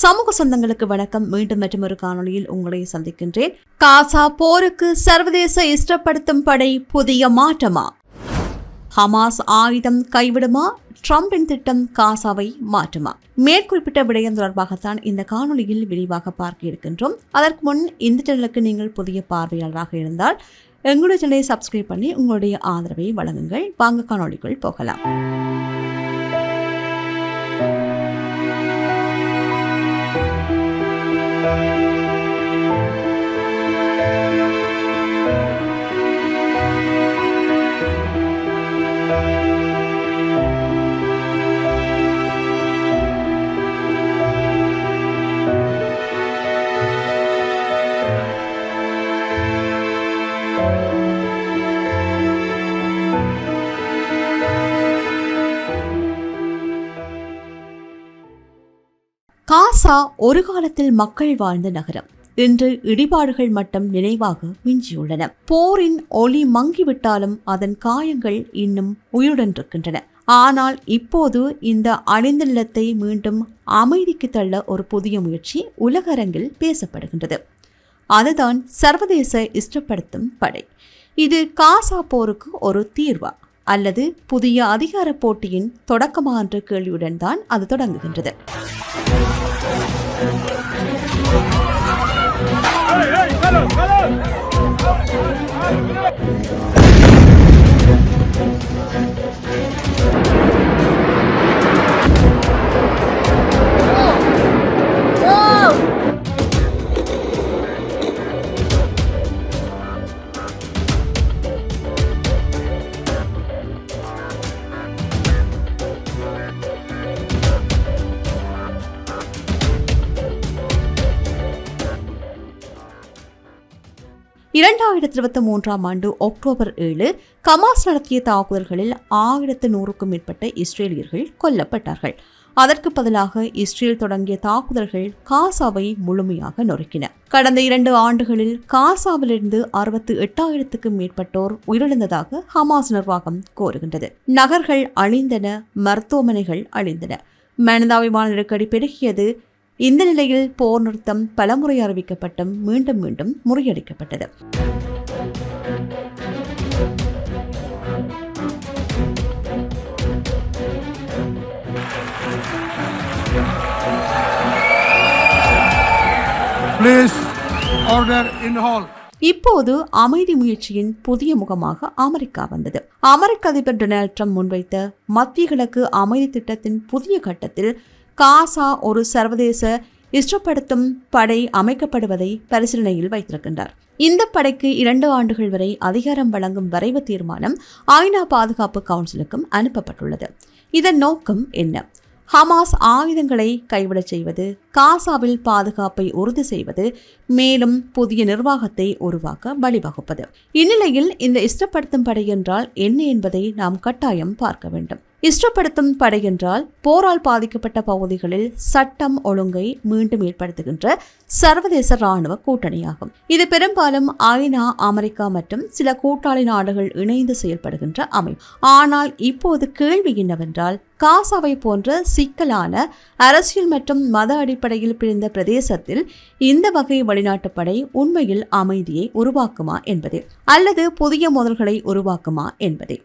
சமூக சொந்தங்களுக்கு வணக்கம். மீண்டும் மற்றும் ஒரு காணொளியில் உங்களை சந்திக்கின்றேன். காசா போருக்கு சர்வதேச இஷ்டப்படுத்தும் படை புதிய மாற்றமா? ஹமாஸ் ஆயுதம் கைவிடுமா? ட்ரம்பின் திட்டம் காசாவை மாற்றுமா? மேற்குறிப்பிட்ட விடயம் தொடர்பாகத்தான் இந்த காணொளியில் விரிவாக பார்க்க இருக்கின்றோம். அதற்கு முன் இந்த சேனலுக்கு நீங்கள் புதிய பார்வையாளராக இருந்தால் எங்களுடைய சேனலை சப்ஸ்கிரைப் பண்ணி உங்களுடைய ஆதரவை வழங்குங்கள். வாங்க காணொளிக்குள் போகலாம். ஒரு காலத்தில் மக்கள் வாழ்ந்த நகரம். இன்று இடிபாடுகள் மட்டும் நினைவாக மிஞ்சியுள்ளன. போரின் ஒளி மங்கிவிட்டாலும் அதன் காயங்கள் இன்னும் உயிருடன் இருக்கின்றன ஆனால் இப்போது இந்த அழிந்த நிலத்தை மீண்டும் அமைதிக்கு தள்ள ஒரு புதிய முயற்சி உலகரங்கில் பேசப்படுகின்றது. அதுதான் சர்வதேச இஷ்டப்படுத்தும் படை. இது காசா போருக்கு ஒரு தீர்வா? அல்லது புதிய அதிகார போட்டியின் தொடக்கமா என்ற கேள்வியுடன் தான் அது தொடங்குகின்றது. ¡Ey, ey! ¡Jalo, jalo! இரண்டாயிரத்தி இருபத்தி மூன்றாம் ஆண்டு அக்டோபர் ஏழு கமாஸ் நடத்திய தாக்குதல்களில் ஆயிரத்து நூறுக்கும் மேற்பட்ட இஸ்ரேலியர்கள் கொல்லப்பட்டார்கள். அதற்கு பதிலாக இஸ்ரேல் தொடங்கிய தாக்குதல்கள் காசாவை முழுமையாக நொறுக்கின. கடந்த இரண்டு ஆண்டுகளில் காசாவிலிருந்து அறுபத்து எட்டாயிரத்துக்கும் மேற்பட்டோர் உயிரிழந்ததாக ஹமாஸ் நிர்வாகம் கோருகின்றது. நகர்கள் அழிந்தன மருத்துவமனைகள் அழிந்தன. மனிதாபிமான நெருக்கடி பெருகியது இந்த நிலையில் போர் நிறுத்தம் பலமுறை அறிவிக்கப்பட்டும் மீண்டும் மீண்டும் முறியடிக்கப்பட்டது Please order in hall. இப்போது அமைதி முயற்சியின் புதிய முகமாக அமெரிக்கா வந்தது அமெரிக்க அதிபர் டொனால்ட் ட்ரம்ப் முன்வைத்த மத்திய கிழக்கு அமைதி திட்டத்தின் புதிய கட்டத்தில் காசா ஒரு சர்வதேச இஷ்டப்படுத்தும் படை அமைக்கப்படுவதை பரிசீலனையில் வைத்திருக்கின்றார். இந்த படைக்கு இரண்டு ஆண்டுகள் வரை அதிகாரம் வழங்கும் வரைவு தீர்மானம் ஐநா பாதுகாப்பு கவுன்சிலுக்கும் அனுப்பப்பட்டுள்ளது. இதன் நோக்கம் என்ன? ஹமாஸ் ஆயுதங்களை கைவிடச் செய்வது காசாவில் பாதுகாப்பை உறுதி செய்வது மேலும் புதிய நிர்வாகத்தை உருவாக்க வழிவகுப்பது. இந்நிலையில் இந்த இஷ்டப்படுத்தும் படை என்றால் என்ன என்பதை நாம் கட்டாயம் பார்க்க வேண்டும். இஷ்டப்படுத்தும் படை என்றால் போரால் பாதிக்கப்பட்ட பகுதிகளில் சட்டம் ஒழுங்கை மீண்டும் ஏற்படுத்துகின்ற சர்வதேச ராணுவ கூட்டணியாகும். இது பெரும்பாலும் ஐநா அமெரிக்கா மற்றும் சில கூட்டாளி நாடுகள் இணைந்து செயல்படுகின்ற அமைப்பு. ஆனால் இப்போது கேள்வி என்னவென்றால் காசாவை போன்ற சிக்கலான அரசியல் மற்றும் மத அடிப்படையில் பிரிந்த பிரதேசத்தில் இந்த வகை வெளிநாட்டுப் படை உண்மையில் அமைதியை உருவாக்குமா என்பதே அல்லது புதிய மோதல்களை உருவாக்குமா என்பதே.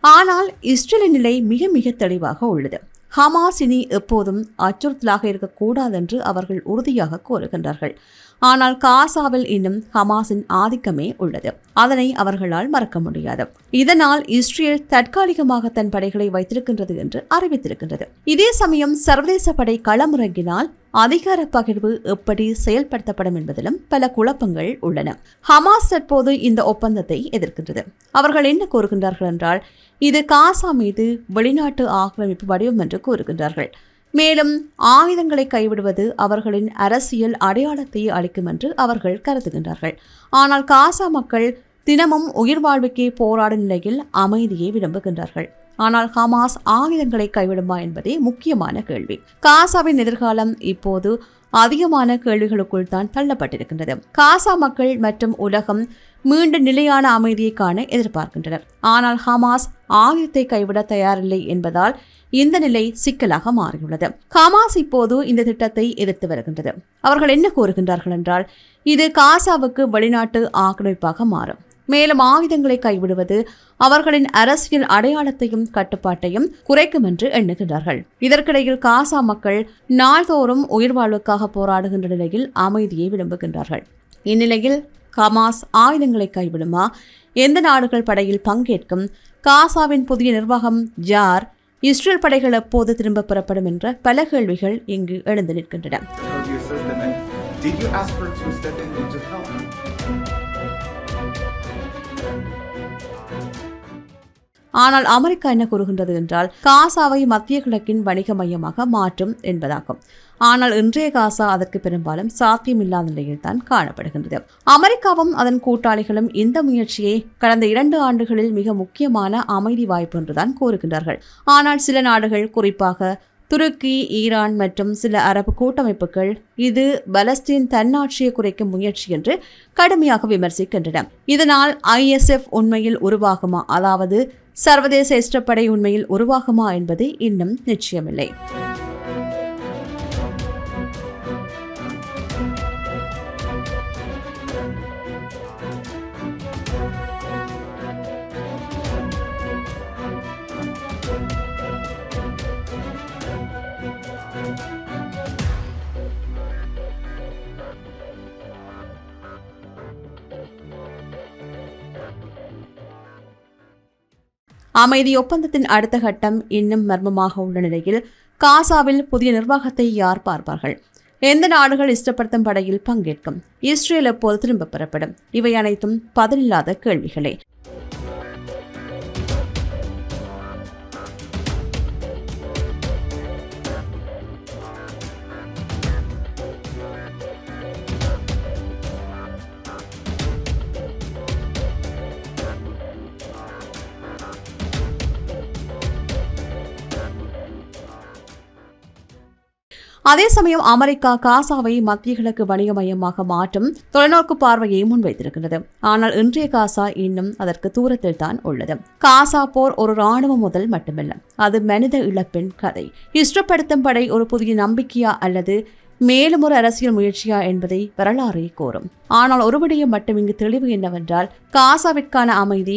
ஆனால் இஸ்ரேலின் நிலை மிக மிக தெளிவாக உள்ளது. ஹமாஸ் இனி எப்போதும் அச்சுறுத்தலாக இருக்கக்கூடாது என்று அவர்கள் உறுதியாக கூறுகின்றார்கள். ஆனால் காசாவில் இன்னும் ஹமாஸின் ஆதிக்கமே உள்ளது. அதனை அவர்களால் மறக்க முடியாது. இதனால் இஸ்ரேல் தற்காலிகமாக தன் படைகளை வைத்திருக்கின்றது என்று அறிவித்திருக்கின்றது. இதே சமயம் சர்வதேச படை களமிறங்கினால் அதிகார பகிர்வு எப்படி செயல்படுத்தப்படும் என்பதிலும் பல குழப்பங்கள் உள்ளன. ஹமாஸ் தற்போது இந்த ஒப்பந்தத்தை எதிர்க்கின்றது. அவர்கள் என்ன கூறுகின்றார்கள் என்றால் இது காசா மீது வெளிநாட்டு ஆக்கிரமிப்பு வடிவம் என்று கூறுகின்றார்கள். மேலும் ஆயுதங்களை கைவிடுவது அவர்களின் அரசியல் அடையாளத்தை அளிக்கும் என்று அவர்கள் கருதுகின்றார்கள். ஆனால் காசா மக்கள் தினமும் உயிர் வாழ்வுக்கே போராடும் நிலையில் அமைதியை விரும்புகின்றார்கள். ஆனால் ஹமாஸ் ஆயுதங்களை கைவிடுமா என்பதே முக்கியமான கேள்வி. காசாவின் எதிர்காலம் இப்போது அதிகமான கேள்விகளுக்குள் தான் தள்ளப்பட்டிருக்கின்றது. காசா மக்கள் மற்றும் உலகம் மீண்டும் நிலையான அமைதியை காண எதிர்பார்க்கின்றனர். ஆனால் ஹமாஸ் ஆயுதத்தை கைவிட தயாரில்லை என்பதால் இந்த நிலை சிக்கலாக மாறியுள்ளது. ஹமாஸ் இப்போது இந்த திட்டத்தை எதிர்த்து வருகின்றது. அவர்கள் என்ன கூறுகின்றார்கள் என்றால் இது காசாவுக்கு வெளிநாட்டு ஆக்கிரமிப்பாக மாறும். மேலும் ஆயுதங்களை கைவிடுவது அவர்களின் அரசியல் அடையாளத்தையும் கட்டுப்பாட்டையும் குறைக்கும் என்று எண்ணுகின்றார்கள். இதற்கிடையில் காசா மக்கள் நாள்தோறும் உயிர் வாழ்வுக்காக போராடுகின்ற நிலையில் அமைதியை விரும்புகின்றார்கள். இந்நிலையில் ஹமாஸ் ஆயுதங்களை கைவிடுமா? எந்த நாடுகள் படையில் பங்கேற்கும் காசாவின் புதிய நிர்வாகம் யார்? இஸ்ரேல் படைகள் எப்போது திரும்ப பெறப்படும் என்ற பல கேள்விகள் இங்கு எழுந்து நிற்கின்றன. ஆனால் அமெரிக்கா என்ன கூறுகின்றது என்றால் காசாவை மத்திய கிழக்கின் வணிக மையமாக மாற்றும் என்பதாகும். ஆனால் இன்றைய காசா அதற்கு பெரும்பாலும் சாத்தியமில்லாத நிலையில் தான் காணப்படுகின்றது. அமெரிக்காவும் அதன் கூட்டாளிகளும் இந்த முயற்சியை கடந்த இரண்டு ஆண்டுகளில் மிக முக்கியமான அமைதி வாய்ப்பு என்றுதான் கூறுகின்றார்கள். ஆனால் சில நாடுகள் குறிப்பாக துருக்கி ஈரான் மற்றும் சில அரபு கூட்டமைப்புகள் இது பலஸ்தீன் தன்னாட்சியை குறைக்கும் முயற்சி என்று கடுமையாக விமர்சிக்கின்றன. இதனால் ஐஎஸ்எஃப் உண்மையில் உருவாகுமா? அதாவது சர்வதேச இஷ்டப்படை உண்மையில் உருவாகுமா என்பது இன்னும் நிச்சயமில்லை. அமைதி ஒப்பந்தத்தின் அடுத்த கட்டம் இன்னும் மர்மமாக உள்ள நிலையில் காசாவில் புதிய நிர்வாகத்தை யார் பார்ப்பார்கள்? எந்த நாடுகள் இஷ்டப்படுத்தும் படையில் பங்கேற்கும்? இஸ்ரேல் எப்போது திரும்பப் பெறப்படும்? இவை அனைத்தும் பதிலில்லாத கேள்விகளே. அதே சமயம் அமெரிக்கா காசாவை மத்திய கிழக்கு வணிக மையமாக மாற்றும் தொலைநோக்கு பார்வையை முன்வைத்திருக்கிறது ஆனால் இன்றைய காசா இன்னும் அதற்கு தூரத்தில் தான் உள்ளது. காசா போர் ஒரு ராணுவ முதல் மட்டுமல்ல அது மனித இழப்பின் கதை. இஷ்டப்படுத்தும் படை ஒரு புதிய நம்பிக்கையா அல்லது மேலும் ஒரு அரசியல் முயற்சியா என்பதை வரலாறே கோரும் ஆனால் ஒரு விடயம் மட்டும் இங்கு தெளிவு என்னவென்றால் காசாவிற்கான அமைதி